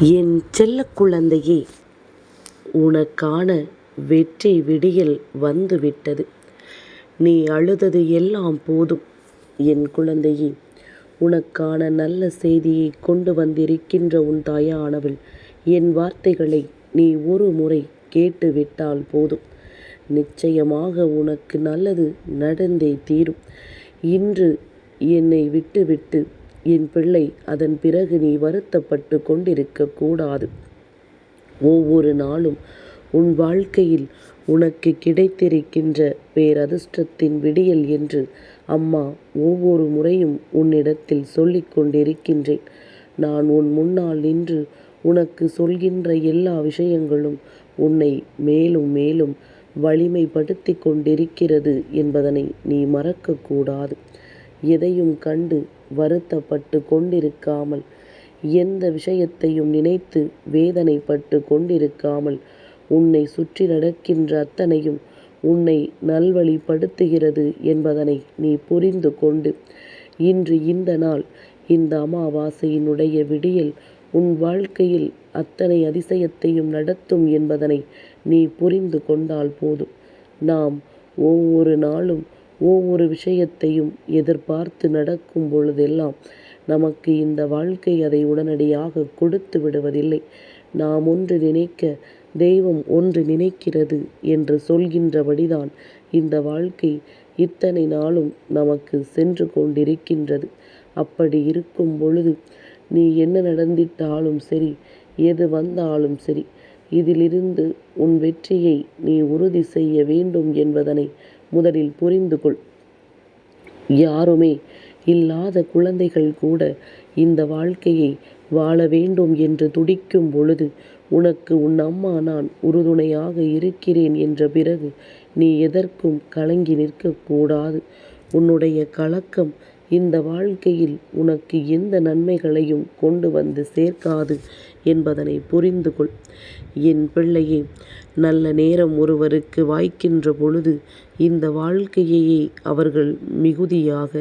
என் செல்ல குழந்தையே உனக்கான வெற்றி விடியல் வந்துவிட்டது. நீ அழுதது எல்லாம் போதும் என் குழந்தையே. உனக்கான நல்ல செய்தியை கொண்டு வந்திருக்கின்ற உன் தாயானவள் என் வார்த்தைகளை நீ ஒரு முறை கேட்டுவிட்டால் போதும். நிச்சயமாக உனக்கு நல்லது நடந்தே தீரும். இன்று என்னை விட்டுவிட்டு என் பிள்ளை அதன் பிறகு நீ வருத்தப்பட்டு கொண்டிருக்க கூடாது. ஒவ்வொரு நாளும் உன் வாழ்க்கையில் உனக்கு கிடைத்திருக்கின்ற பேரதிர்ஷ்டத்தின் விடியல் என்று அம்மா ஒவ்வொரு முறையும் உன்னிடத்தில் சொல்லிக் கொண்டிருக்கின்றேன். நான் உன் முன்னால் நின்று உனக்கு சொல்கின்ற எல்லா விஷயங்களும் உன்னை மேலும் மேலும் வலிமைப்படுத்தி கொண்டிருக்கிறது என்பதனை நீ மறக்கக்கூடாது எதையும் கண்டு வருத்தப்பட்டு கொண்டிருக்காமல் எந்த விஷயத்தையும் நினைத்து வேதனைப்பட்டு கொண்டிருக்காமல் உன்னை சுற்றி நடக்கின்ற அத்தனையும் உன்னை நல்வழிப்படுத்துகிறது என்பதனை நீ புரிந்து கொண்டு இன்று இந்த நாள் இந்த அமாவாசையினுடைய விடியல் உன் வாழ்க்கையில் அத்தனை அதிசயத்தையும் நடத்தும் என்பதனை நீ புரிந்து கொண்டால் போதும். நாம் ஒவ்வொரு நாளும் ஒவ்வொரு விஷயத்தையும் எதிர்பார்த்து நடக்கும் பொழுதெல்லாம் நமக்கு இந்த வாழ்க்கை அதை உடனடியாக கொடுத்து விடுவதில்லை. நாம் ஒன்று நினைக்க தெய்வம் ஒன்று நினைக்கிறது என்று சொல்கின்றபடிதான் இந்த வாழ்க்கை இத்தனை நாளும் நமக்கு சென்று கொண்டிருக்கின்றது. அப்படி இருக்கும் பொழுது நீ என்ன நடந்திட்டாலும் சரி எது வந்தாலும் சரி இதிலிருந்து உன் வெற்றியை நீ உறுதி செய்ய வேண்டும் என்பதனை முதலில் புரிந்து கொள். யாருமே இல்லாத குழந்தைகள் கூட இந்த வாழ்க்கையை வாழ வேண்டும் என்று துடிக்கும் பொழுது உனக்கு உன் அம்மா நான் உறுதுணையாக இருக்கிறேன் என்ற பிறகு நீ எதற்கும் கலங்கி நிற்கக்கூடாது உன்னுடைய கலக்கம் இந்த வாழ்க்கையில் உனக்கு எந்த நன்மைகளையும் கொண்டு வந்து சேர்க்காது என்பதனை புரிந்து கொள். என் பிள்ளையே நல்ல நேரம் ஒருவருக்கு வாய்க்கின்ற பொழுது இந்த வாழ்க்கையையே அவர்கள் மிகுதியாக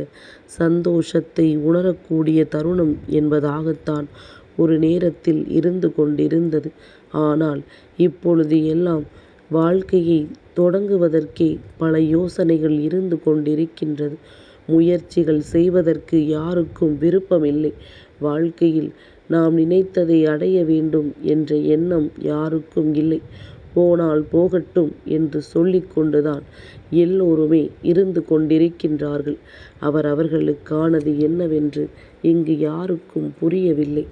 சந்தோஷத்தை உணரக்கூடிய தருணம் என்பதாகத்தான் ஒரு நேரத்தில் இருந்து கொண்டிருந்தது. ஆனால் இப்பொழுது எல்லாம் வாழ்க்கையை தொடங்குவதற்கே பல யோசனைகள் இருந்து கொண்டிருக்கின்றது. முயற்சிகள் செய்வதற்கு யாருக்கும் விருப்பமில்லை. வாழ்க்கையில் நாம் நினைத்ததை அடைய வேண்டும் என்ற எண்ணம் யாருக்கும் இல்லை. போனால் போகட்டும் என்று சொல்லிக் கொண்டுதான் எல்லோருமே இருந்து கொண்டிருக்கின்றார்கள். அவரவர்களுக்கானது என்னவென்று இங்கு யாருக்கும் புரியவில்லை.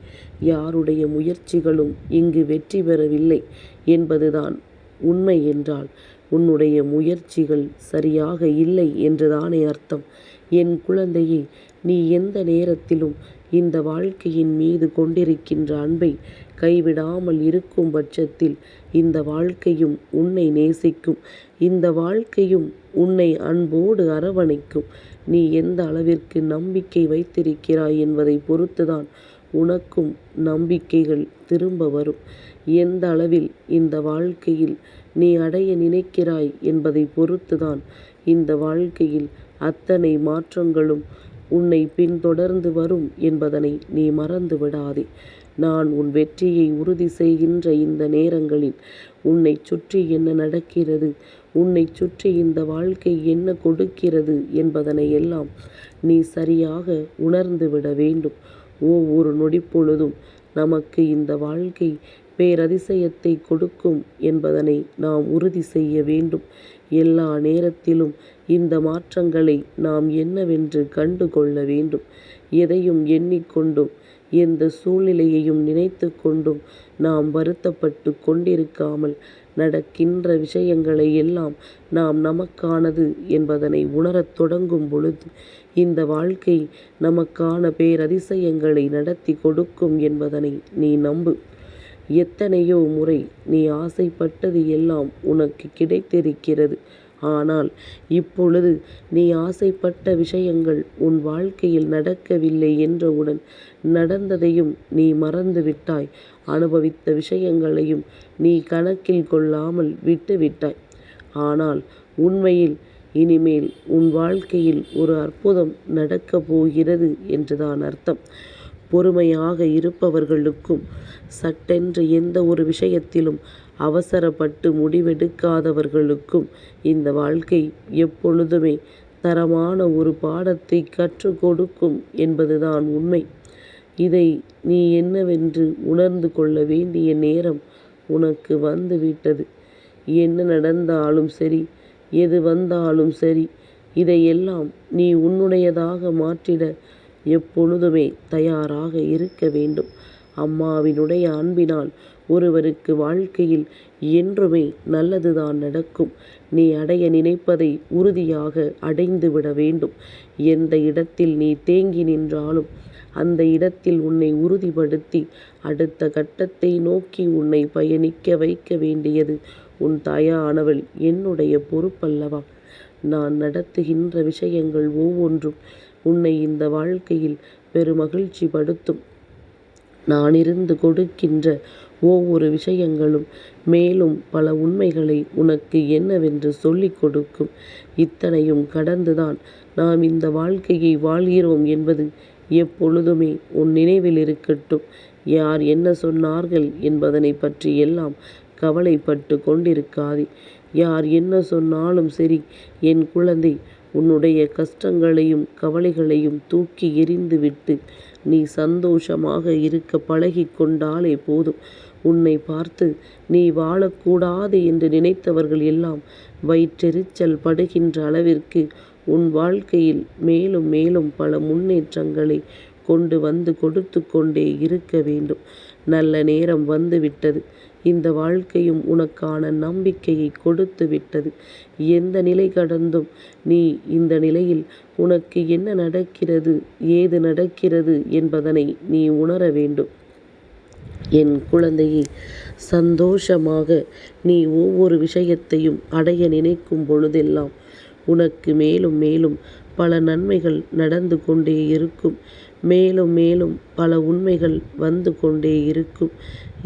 யாருடைய முயற்சிகளும் இங்கு வெற்றி பெறவில்லை என்பதுதான் உண்மை என்றால் உன்னுடைய முயற்சிகள் சரியாக இல்லை என்றுதானே அர்த்தம். என் குழந்தையே நீ எந்த நேரத்திலும் இந்த வாழ்க்கையின் மீது கொண்டிருக்கின்ற அன்பை கைவிடாமல் இருக்கும் பட்சத்தில் இந்த வாழ்க்கையும் உன்னை நேசிக்கும். இந்த வாழ்க்கையும் உன்னை அன்போடு அரவணைக்கும். நீ எந்த அளவிற்கு நம்பிக்கை வைத்திருக்கிறாய் என்பதை பொறுத்துதான் உனக்கும் நம்பிக்கைகள் திரும்ப வரும். எந்த அளவில் இந்த வாழ்க்கையில் நீ அடைய நினைக்கிறாய் என்பதை பொறுத்துதான் இந்த வாழ்க்கையில் அத்தனை மாற்றங்களும் உன்னை பின்தொடர்ந்து வரும் என்பதனை நீ மறந்து விடாதே. நான் உன் வெற்றியை உறுதி செய்கின்ற இந்த நேரங்களில் உன்னைச் சுற்றி என்ன நடக்கிறது உன்னைச் சுற்றி இந்த வாழ்க்கை என்ன கொடுக்கிறது என்பதனை எல்லாம் நீ சரியாக உணர்ந்துவிட வேண்டும். ஒவ்வொரு நொடிப்பொழுதும் நமக்கு இந்த வாழ்க்கை பேரதிசயத்தை கொடுக்கும் என்பதனை நாம் உறுதி செய்ய வேண்டும். எல்லா நேரத்திலும் இந்த மாற்றங்களை நாம் என்னவென்று கண்டு கொள்ள வேண்டும். எதையும் எண்ணிக்கொண்டும் எந்த சூழ்நிலையையும் நினைத்து கொண்டும் நாம் வருத்தப்பட்டு கொண்டிருக்காமல் நடக்கின்ற விஷயங்களை எல்லாம் நாம் நமக்கானது என்பதனை உணரத் தொடங்கும் பொழுது இந்த வாழ்க்கை நமக்கான பேரதிசயங்களை நடத்திக் கொடுக்கும் என்பதனை நீ நம்பு. எத்தனையோ முறை நீ ஆசைப்பட்டது எல்லாம் உனக்கு கிடைத்திருக்கிறது. ஆனால் இப்பொழுது நீ ஆசைப்பட்ட விஷயங்கள் உன் வாழ்க்கையில் நடக்கவில்லை என்றவுடன் நடந்ததையும் நீ மறந்து விட்டாய். அனுபவித்த விஷயங்களையும் நீ கணக்கில் கொள்ளாமல் விட்டுவிட்டாய் ஆனால் உண்மையில் இனிமேல் உன் வாழ்க்கையில் ஒரு அற்புதம் நடக்கப் போகிறது என்றுதான் அர்த்தம். பொறுமையாக இருப்பவர்களுக்கும் சட்டென்று எந்த ஒரு விஷயத்திலும் அவசரப்பட்டு முடிவெடுக்காதவர்களுக்கும் இந்த வாழ்க்கை எப்பொழுதுமே தரமான ஒரு பாடத்தை கற்றுக் கொடுக்கும் என்பதுதான் உண்மை. இதை நீ என்னவென்று உணர்ந்து கொள்ள வேண்டிய நேரம் உனக்கு வந்து விட்டது. என்ன நடந்தாலும் சரி எது வந்தாலும் சரி இதையெல்லாம் நீ உன்னுடையதாக மாற்றிட எப்பொழுதுமே தயாராக இருக்க வேண்டும். அம்மாவினுடைய அன்பினால் ஒருவருக்கு வாழ்க்கையில் என்றுமே நல்லதுதான் நடக்கும். நீ அடைய நினைப்பதை உறுதியாக அடைந்துவிட வேண்டும். எந்த இடத்தில் நீ தேங்கி நின்றாலும் அந்த இடத்தில் உன்னை உறுதிப்படுத்தி அடுத்த கட்டத்தை நோக்கி உன்னை பயணிக்க வைக்க வேண்டியது உன் தாயானவள் என்னுடைய பொறுப்பல்லவா? நான் நடத்துகின்ற விஷயங்கள் ஒவ்வொன்றும் உன்னை இந்த வாழ்க்கையில் பெருமகிழ்ச்சி படுத்தும். நான் இருந்து கொடுக்கின்ற ஒவ்வொரு விஷயங்களும் மேலும் பல உண்மைகளை உனக்கு என்னவென்று சொல்லிக் கொடுக்கும். இத்தனையும் கடந்துதான் நாம் இந்த வாழ்க்கையை வாழ்கிறோம் என்பது எப்பொழுதுமே உன் நினைவில் இருக்கட்டும். யார் என்ன சொன்னார்கள் என்பதனைப் பற்றி எல்லாம் கவலைப்பட்டு கொண்டிருக்காதே. யார் என்ன சொன்னாலும் சரி என் குழந்தை உன்னுடைய கஷ்டங்களையும் கவலைகளையும் தூக்கி எறிந்துவிட்டு நீ சந்தோஷமாக இருக்க பழகிக் கொண்டாலே போதும். உன்னை பார்த்து நீ வாழக்கூடாது என்று நினைத்தவர்கள் எல்லாம் வயிற்றெரிச்சல் படுகின்ற அளவிற்கு உன் வாழ்க்கையில் மேலும் மேலும் பல முன்னேற்றங்களை கொண்டு வந்து கொடுத்து கொண்டே இருக்க வேண்டும். நல்ல நேரம் வந்துவிட்டது. இந்த வாழ்க்கையும் உனக்கான நம்பிக்கையை கொடுத்து விட்டது. எந்த நிலை கடந்தும் நீ இந்த நிலையில் உனக்கு என்ன நடக்கிறது ஏது நடக்கிறது என்பதனை நீ உணர வேண்டும். என் குழந்தையே சந்தோஷமாக நீ ஒவ்வொரு விஷயத்தையும் அடைய நினைக்கும் பொழுதெல்லாம் உனக்கு மேலும் மேலும் பல நன்மைகள் நடந்து கொண்டே இருக்கும். மேலும் மேலும் பல உண்மைகள் வந்து கொண்டே இருக்கும்.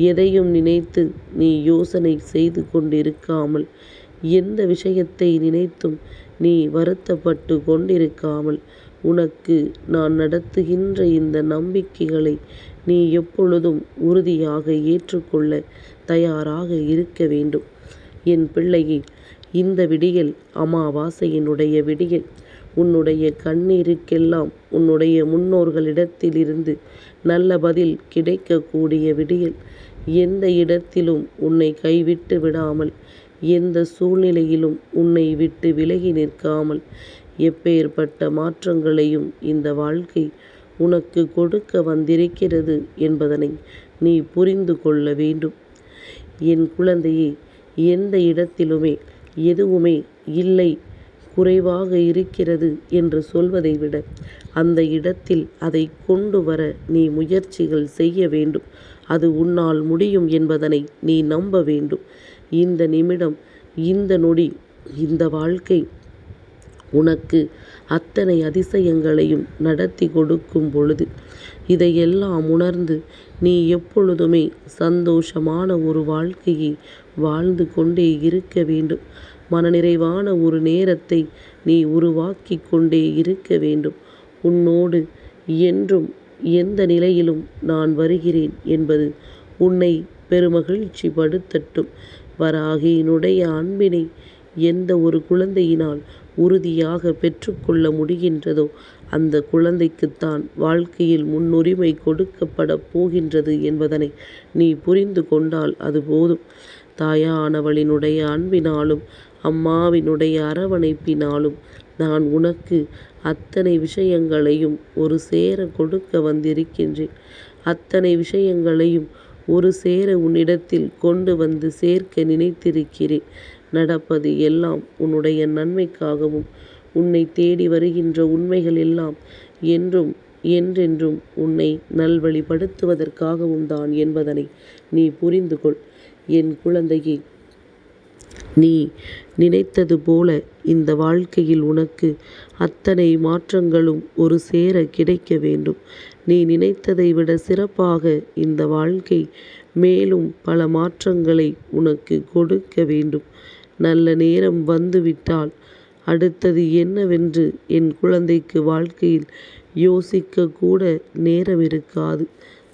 எதையும் நினைத்து நீ யோசனை செய்து கொண்டிருக்காமல் எந்த விஷயத்தை நினைத்தும் நீ வருத்தப்பட்டு கொண்டிருக்காமல் உனக்கு நான் நடத்துகின்ற இந்த நம்பிக்கைகளை நீ எப்பொழுதும் உறுதியாக ஏற்றுக்கொள்ள தயாராக இருக்க வேண்டும். என் பிள்ளையே இந்த விடியல் அமாவாசையினுடைய விடியல். உன்னுடைய கண்ணீருக்கெல்லாம் உன்னுடைய முன்னோர்களிடத்திலிருந்து நல்ல பதில் கிடைக்கக்கூடிய விடியல். எந்த இடத்திலும் உன்னை கைவிட்டு விடாமல் எந்த சூழ்நிலையிலும் உன்னை விட்டு விலகி நிற்காமல் எப்பேற்பட்ட மாற்றங்களையும் இந்த வாழ்க்கை உனக்கு கொடுக்க வந்திருக்கிறது என்பதனை நீ புரிந்து கொள்ள வேண்டும். என் குழந்தையே எந்த இடத்திலுமே எதுவுமே இல்லை குறைவாக இருக்கிறது என்று சொல்வதை விட அந்த இடத்தில் அதை கொண்டு வர நீ முயற்சிகள் செய்ய வேண்டும். அது உன்னால் முடியும் என்பதனை நீ நம்ப வேண்டும். இந்த நிமிடம் இந்த நொடி இந்த வாழ்க்கை உனக்கு அத்தனை அதிசயங்களையும் நடத்தி கொடுக்கும் பொழுது இதையெல்லாம் உணர்ந்து நீ எப்பொழுதுமே சந்தோஷமான ஒரு வாழ்க்கையை வாழ்ந்து கொண்டே இருக்க வேண்டும். மனநிறைவான ஒரு நேரத்தை நீ உருவாக்கி கொண்டே இருக்க வேண்டும். உன்னோடு என்றும் எந்த நிலையிலும் நான் வருகிறேன் என்பது உன்னை பெருமகிழ்ச்சி படுத்தட்டும். வராகியினுடைய அன்பினை எந்த ஒரு குழந்தையினால் உறுதியாக பெற்றுக்கொள்ள முடிகின்றதோ அந்த குழந்தைக்குத்தான் வாழ்க்கையில் முன்னுரிமை கொடுக்கப்படப் போகின்றது என்பதனை நீ புரிந்து கொண்டால் அது போதும். தாயானவளினுடைய அன்பினாலும் அம்மாவினுடைய அரவணைப்பினாலும் நான் உனக்கு அத்தனை விஷயங்களையும் ஒரு சேர கொடுக்க வந்திருக்கின்றேன். அத்தனை விஷயங்களையும் ஒரு சேர உன்னிடத்தில் கொண்டு வந்து சேர்க்க நினைத்திருக்கிறேன். நடப்பது எல்லாம் உன்னுடைய நன்மைக்காகவும் உன்னை தேடி வருகின்ற உண்மைகள் எல்லாம் என்றும் என்றென்றும் உன்னை நல்வழிப்படுத்துவதற்காகவும் தான் என்பதனை நீ புரிந்து கொள். என் குழந்தையே நீ நினைத்தது போல இந்த வாழ்க்கையில் உனக்கு அத்தனை மாற்றங்களும் ஒரு சேர கிடைக்க வேண்டும். நீ நினைத்ததை விட சிறப்பாக இந்த வாழ்க்கை மேலும் பல மாற்றங்களை உனக்கு கொடுக்க வேண்டும். நல்ல நேரம் வந்துவிட்டால் அடுத்தது என்னவென்று என் குழந்தைக்கு வாழ்க்கையில் யோசிக்க கூட நேரம் இருக்காது.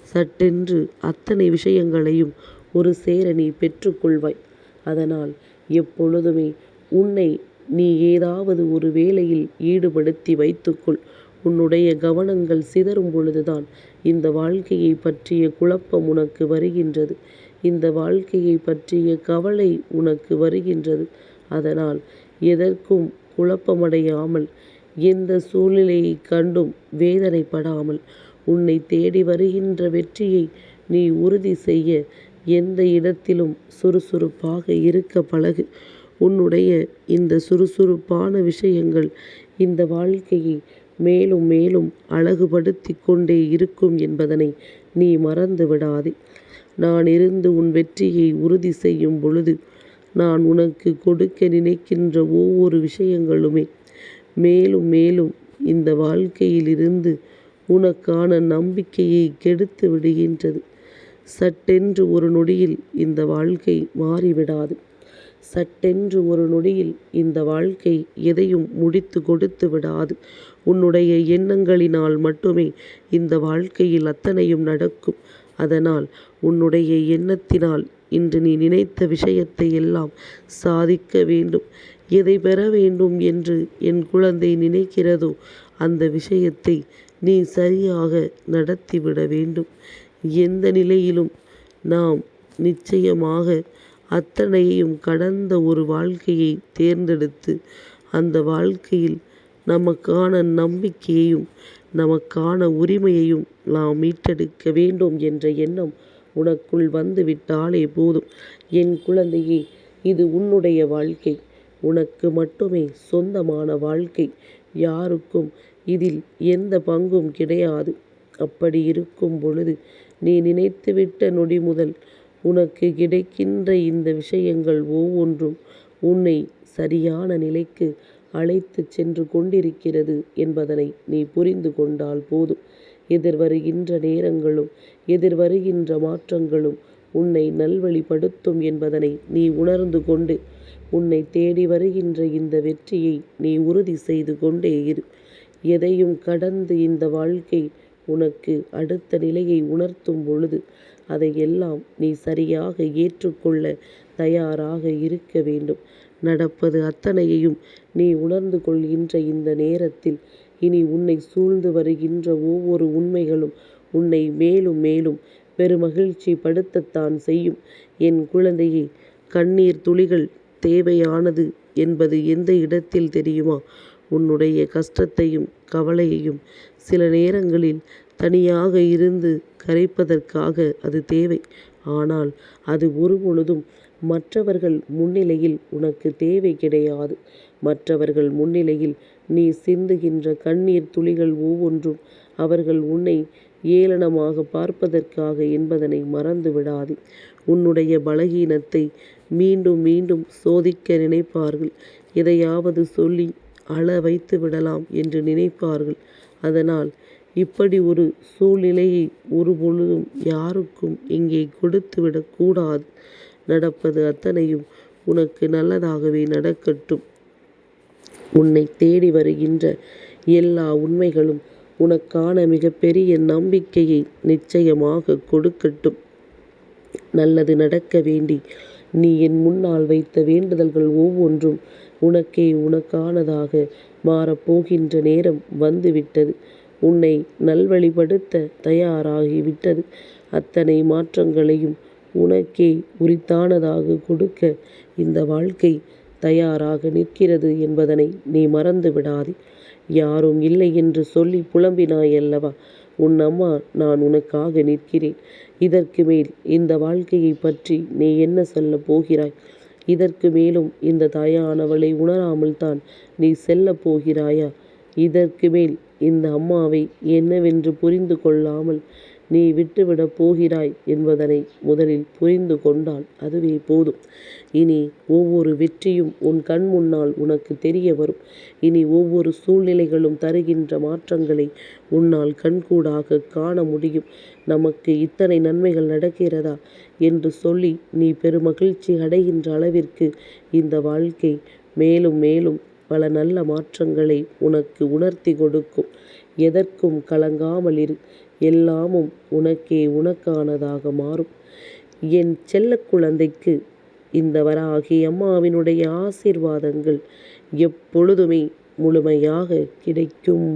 சட்டென்று அத்தனை விஷயங்களையும் ஒரு சேர நீ பெற்றுக்கொள்வாய் அதனால் எப்பொழுதுமே உன்னை நீ ஏதாவது ஒரு வேலையில் ஈடுபடுத்தி வைத்துக்கொள். உன்னுடைய கவனங்கள் சிதறும் பொழுதுதான் இந்த வாழ்க்கையைப் பற்றிய குழப்பம் உனக்கு வருகின்றது. இந்த வாழ்க்கையைப் பற்றிய கவலை உனக்கு வருகின்றது. அதனால் எதற்கும் குழப்பமடையாமல் எந்த சூழ்நிலையைக் கண்டும் வேதனைப்படாமல் உன்னைத் தேடி வருகின்ற வெற்றியை நீ உறுதி செய்ய எந்த இடத்திலும் சுறுசுறுப்பாக இருக்க பழகு. உன்னுடைய இந்த சுறுசுறுப்பான விஷயங்கள் இந்த வாழ்க்கையை மேலும் மேலும் அழகுபடுத்திக் கொண்டே இருக்கும் என்பதனை நீ மறந்து விடாதே. நான் இருந்து உன் வெற்றியை உறுதி செய்யும் பொழுது நான் உனக்கு கொடுக்க நினைக்கின்ற ஒவ்வொரு விஷயங்களுமே மேலும் மேலும் இந்த வாழ்க்கையிலிருந்து உனக்கான நம்பிக்கையை கெடுத்து விடுகின்றது. சட்டென்று ஒரு நொடியில் இந்த வாழ்க்கை மாறிவிடாது. சட்டென்று ஒரு நொடியில் இந்த வாழ்க்கை எதையும் முடித்து கொடுத்து விடாது. உன்னுடைய எண்ணங்களினால் மட்டுமே இந்த வாழ்க்கையில் அத்தனையும் நடக்கும். அதனால் உன்னுடைய எண்ணத்தினால் இன்று நீ நினைத்த விஷயத்தை எல்லாம் சாதிக்க வேண்டும். எதை பெற வேண்டும் என்று என் குழந்தை நினைக்கிறதோ அந்த விஷயத்தை நீ சரியாக நடத்திவிட வேண்டும். எந்த நிலையிலும் நாம் நிச்சயமாக அத்தனையையும் கடந்த ஒரு வாழ்க்கையை தேர்ந்தெடுத்து அந்த வாழ்க்கையில் நமக்கான நம்பிக்கையையும் நமக்கான உரிமையையும் நாம் மீட்டெடுக்க வேண்டும் என்ற எண்ணம் உனக்குள் வந்து விட்டாலே போதும். என் குழந்தையே இது உன்னுடைய வாழ்க்கை. உனக்கு மட்டுமே சொந்தமான வாழ்க்கை. யாருக்கும் இதில் எந்த பங்கும் கிடையாது. அப்படி இருக்கும் பொழுது நீ நினைத்துவிட்ட நொடி முதல் உனக்கு கிடைக்கின்ற இந்த விஷயங்கள் ஒவ்வொன்றும் உன்னை சரியான நிலைக்கு அழைத்துச் சென்று கொண்டிருக்கிறது என்பதனை நீ புரிந்து கொண்டால் போதும். எதிர்வருகின்ற நேரங்களும் எதிர்வருகின்ற மாற்றங்களும் உன்னை நல்வழிப்படுத்தும் என்பதனை நீ உணர்ந்து கொண்டு உன்னைத் தேடி வருகின்ற இந்த வெற்றியை நீ உறுதி செய்து கொண்டே இரு. எதையும் கடந்து இந்த வாழ்க்கை உனக்கு அடுத்த நிலையை உணர்த்தும் பொழுது அதையெல்லாம் நீ சரியாக ஏற்றுக்கொள்ள தயாராக இருக்க வேண்டும். நடப்பது அத்தனையையும் நீ உணர்ந்து கொள்கின்ற இந்த நேரத்தில் இனி உன்னைச் சூழ்ந்து வருகின்ற ஒவ்வொரு உண்மைகளும் உன்னை மேலும் மேலும் பெருமகிழ்ச்சி படுத்தத்தான் செய்யும். என் குழந்தையே கண்ணீர் துளிகள் தேவையானது என்பது எந்த இடத்தில் தெரியுமா? உன்னுடைய கஷ்டத்தையும் கவலையையும் சில நேரங்களில் தனியாக இருந்து கரைப்பதற்காக அது தேவை. ஆனால் அது ஒருபொழுதும் மற்றவர்கள் முன்னிலையில் உனக்கு தேவை கிடையாது. மற்றவர்கள் முன்னிலையில் நீ சிந்துகின்ற கண்ணீர் துளிகள் ஒவ்வொன்றும் அவர்கள் உன்னை ஏளனமாக பார்ப்பதற்காக என்பதனை மறந்து விடாதே. உன்னுடைய பலகீனத்தை மீண்டும் மீண்டும் சோதிக்க நினைப்பார்கள். எதையாவது சொல்லி அழ வைத்துவிடலாம் என்று நினைப்பார்கள். அதனால் இப்படி ஒரு சூழ்நிலையை ஒருபொழுதும் யாருக்கும் இங்கே கொடுத்துவிடக் கூடாது. நடப்பது அத்தனையும் உனக்கு நல்லதாகவே நடக்கட்டும். உன்னை தேடி வருகின்ற எல்லா உண்மைகளும் உனக்கான மிகப்பெரிய நம்பிக்கையை நிச்சயமாக கொடுக்கட்டும். நல்லது நடக்க வேண்டி நீ என் முன்னால் வைத்த வேண்டுதல்கள் ஒவ்வொன்றும் உனக்கே உனக்கானதாக மாறப்போகின்ற நேரம் வந்துவிட்டது உன்னை நல்வழிப்படுத்த தயாராகிவிட்டது அத்தனை மாற்றங்களையும் உனக்கே உரித்தானதாக கொடுக்க இந்த வாழ்க்கை தயாராக நிற்கிறது என்பதனை நீ மறந்து விடாதே. யாரும் இல்லை என்று சொல்லிப் புலம்பினாயல்லவா? உன் அம்மா நான் உனக்காக நிற்கிறேன். இதற்கு மேல் இந்த வாழ்க்கையைப் பற்றி நீ என்ன சொல்லப் போகிறாய்? இதற்கு மேலும் இந்த தாயானவளை உணராமல்தான் நீ செல்லப் போகிறாயா? இதற்கு மேல் இந்த அம்மாவை என்னவென்று புரிந்து கொள்ளாமல் நீ விட்டுவிடப் போகிறாய் என்பதனை முதலில் புரிந்து கொண்டால் அதுவே போதும். இனி ஒவ்வொரு வெற்றியும் உன் கண் முன்னால் உனக்கு தெரிய வரும். இனி ஒவ்வொரு சூழ்நிலைகளும் தருகின்ற மாற்றங்களை உன்னால் கண்கூடாக காண முடியும். நமக்கு இத்தனை நன்மைகள் நடக்கிறதா? என்று சொல்லி நீ பெருமகிழ்ச்சி அடைகின்ற அளவிற்கு இந்த வாழ்க்கை மேலும் மேலும் பல நல்ல மாற்றங்களை உனக்கு உணர்த்தி கொடுக்கும் எதற்கும் கலங்காமல் இரு எல்லாமும் உனக்கே உனக்கானதாக மாறும். என் செல்ல குழந்தைக்கு இந்த வராகி அம்மாவினுடைய ஆசீர்வாதங்கள் எப்பொழுதுமே முழுமையாக கிடைக்கும்.